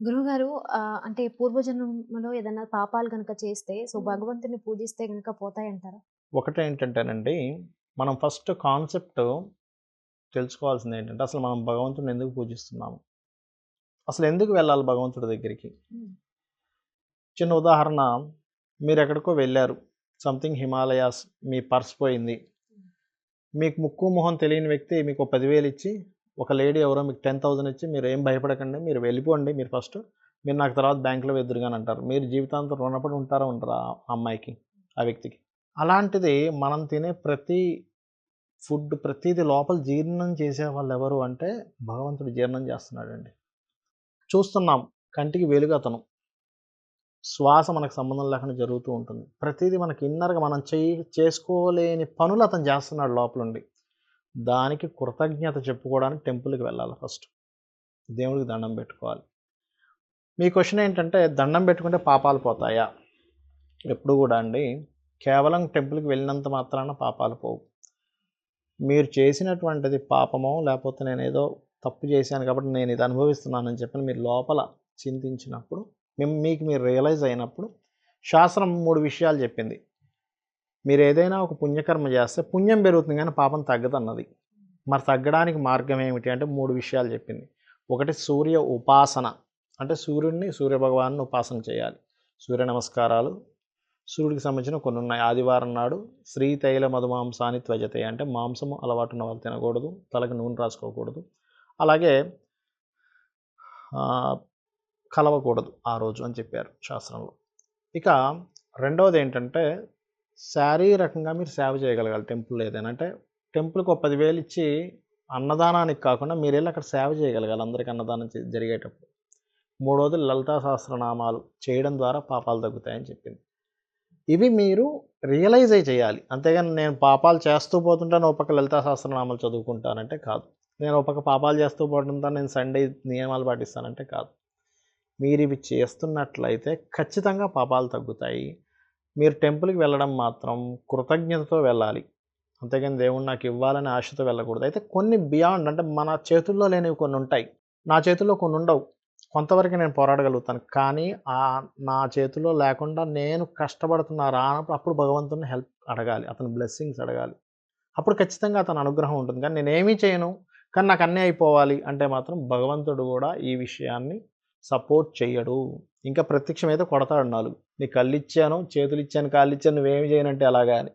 గురువుగారు ఆహ్, అంటే పూర్వజన్మలో ఏదన్నా పాపాలు గనక చేస్తే సో, హ్మ్. భగవంతుడిని పూజిస్తే గనక పోతాయంటారా? ఒకటేంటంటేనండి, మనం ఫస్ట్ కాన్సెప్ట్ తెలుసుకోవాల్సిందేంటంటే, అసలు మనం భగవంతుడిని ఎందుకు పూజిస్తున్నాము? అసలు ఎందుకు వెళ్ళాలి భగవంతుడి దగ్గరికి? హ్మ్. చిన్న ఉదాహరణ, మీరెక్కడికో వెళ్ళారు. సంథింగ్ హిమాలయాస్ మీ పర్స్ పోయింది. మీకు ముక్కు, మొహం తెలియని వ్యక్తి మీకు 10,000 ఇచ్చి, ఒక లేడీ ఎవరో మీకు 10,000 ఇచ్చి, మీరు ఏం భయపడకండి. మీరు వెళ్ళిపోండి మీరు ఫస్ట్. మీరు నాకు తర్వాత బ్యాంకులో వెద్దురుగాని" అంటారు. మీరు జీవితాంతం రుణపడి ఉంటారా? ఉంటారా ఆ అమ్మాయికి, ఆ వ్యక్తికి? అలాంటిది మనం తినే ప్రతి ఫుడ్ ప్రతిదీ లోపల జీర్ణం చేసే వాళ్ళు ఎవరు అంటే, భగవంతుడు జీర్ణం చేస్తున్నాడండి. చూస్తున్నాం. కంటికి వెలుగు అతను. శ్వాస మనకు సంబంధం లేకుండా జరుగుతూ ఉంటుంది. ప్రతిదీ మనకి ఇన్నర్‌గా మనం చేయి చేసుకోలేని పనులు అతను చేస్తున్నాడు లోపలుండి. దానికి కృతజ్ఞత చెప్పుకోవడానికి టెంపుల్‌కి వెళ్ళాలి ఫస్ట్. దేవుడికి దండం పెట్టుకోవాలి. మీ క్వశ్చన్ ఏంటంటే, దండం పెట్టుకుంటే పాపాలు పోతాయా? ఎప్పుడు కూడా అండి, కేవలం టెంపుల్‌కి వెళ్ళినంత మాత్రాన పాపాలు పోవు. మీరు చేసినటువంటిది పాపమో, లేపోతే నేనేదో తప్పు చేశాను కాబట్టి నేను ఇది అనుభవిస్తున్నానని చెప్పి మీరు లోపల చింతించినప్పుడు, మేము మీకు మీరు రియలైజ్ అయినప్పుడు, శాస్త్రం మూడు విషయాలు చెప్పింది. మీరు ఏదైనా ఒక పుణ్యకర్మ చేస్తే పుణ్యం పెరుగుతుంది కానీ పాపం తగ్గదన్నది. మరి తగ్గడానికి మార్గం ఏమిటి అంటే మూడు విషయాలు చెప్పింది. ఒకటి సూర్య ఉపాసన. అంటే సూర్యుడిని, సూర్యభగవాన్ని ఉపాసన చేయాలి. సూర్య నమస్కారాలు, సూర్యుడికి సంబంధించిన కొన్ని ఉన్నాయి. ఆదివారం నాడు శ్రీతైల మధుమాంసాన్ని త్వజతే అంటే మాంసము అలవాటు ఉన్న వాళ్ళు తినకూడదు. తలకి నూనె రాసుకోకూడదు. అలాగే కలవకూడదు ఆ రోజు అని చెప్పారు శాస్త్రంలో. ఇక రెండవది ఏంటంటే శారీరకంగా మీరు సేవ చేయగలగాలి టెంపుల్ ఏదైనా. అంటే టెంపుల్‌కి ఒక పదివేలు ఇచ్చి అన్నదానానికి కాకుండా మీరు వెళ్ళి అక్కడ సేవ చేయగలగాలి అందరికీ అన్నదానం జరిగేటప్పుడు. మూడోది లలితా సహస్రనామాలు చేయడం ద్వారా పాపాలు తగ్గుతాయని చెప్పింది. ఇవి మీరు రియలైజ్ అయ్యి చేయాలి. అంతేగాని నేను పాపాలు చేస్తూ పోతుంటాను, నేను పక్క లలితా సహస్రనామాలు చదువుకుంటానంటే కాదు. నేను ఒక పక్క పాపాలు చేస్తూ పోతుంటాను, నేను సండే నియమాలు పాటిస్తానంటే కాదు. మీరు ఇవి చేస్తున్నట్లయితే ఖచ్చితంగా పాపాలు తగ్గుతాయి. మీరు టెంపుల్‌కి వెళ్ళడం మాత్రం కృతజ్ఞతతో వెళ్ళాలి. అంతేగాని దేవుడు నాకు ఇవ్వాలని ఆశతో వెళ్ళకూడదు. అయితే కొన్ని బియాండ్ అంటే మన చేతుల్లో లేనివి కొన్ని ఉంటాయి. నా చేతుల్లో కొన్ని ఉండవు. కొంతవరకు నేను పోరాడగలుగుతాను. కానీ ఆ నా చేతుల్లో లేకుండా నేను కష్టపడుతున్నా రానప్పుడు అప్పుడు భగవంతుని హెల్ప్ అడగాలి. అతని బ్లెస్సింగ్స్ అడగాలి. అప్పుడు ఖచ్చితంగా అతని అనుగ్రహం ఉంటుంది. కానీ నేనేమీ చేయను, కానీ నాకు అన్నీ అయిపోవాలి అంటే మాత్రం భగవంతుడు కూడా ఈ విషయాన్ని సపోర్ట్ చేయడు ఇంకా ప్రత్యక్షమైతే కొడతాడు 4. నీకు కళ్ళిచ్చాను, కాళ్ళు ఇచ్చాను నువ్వేమి చేయనంటే అలాగా అని.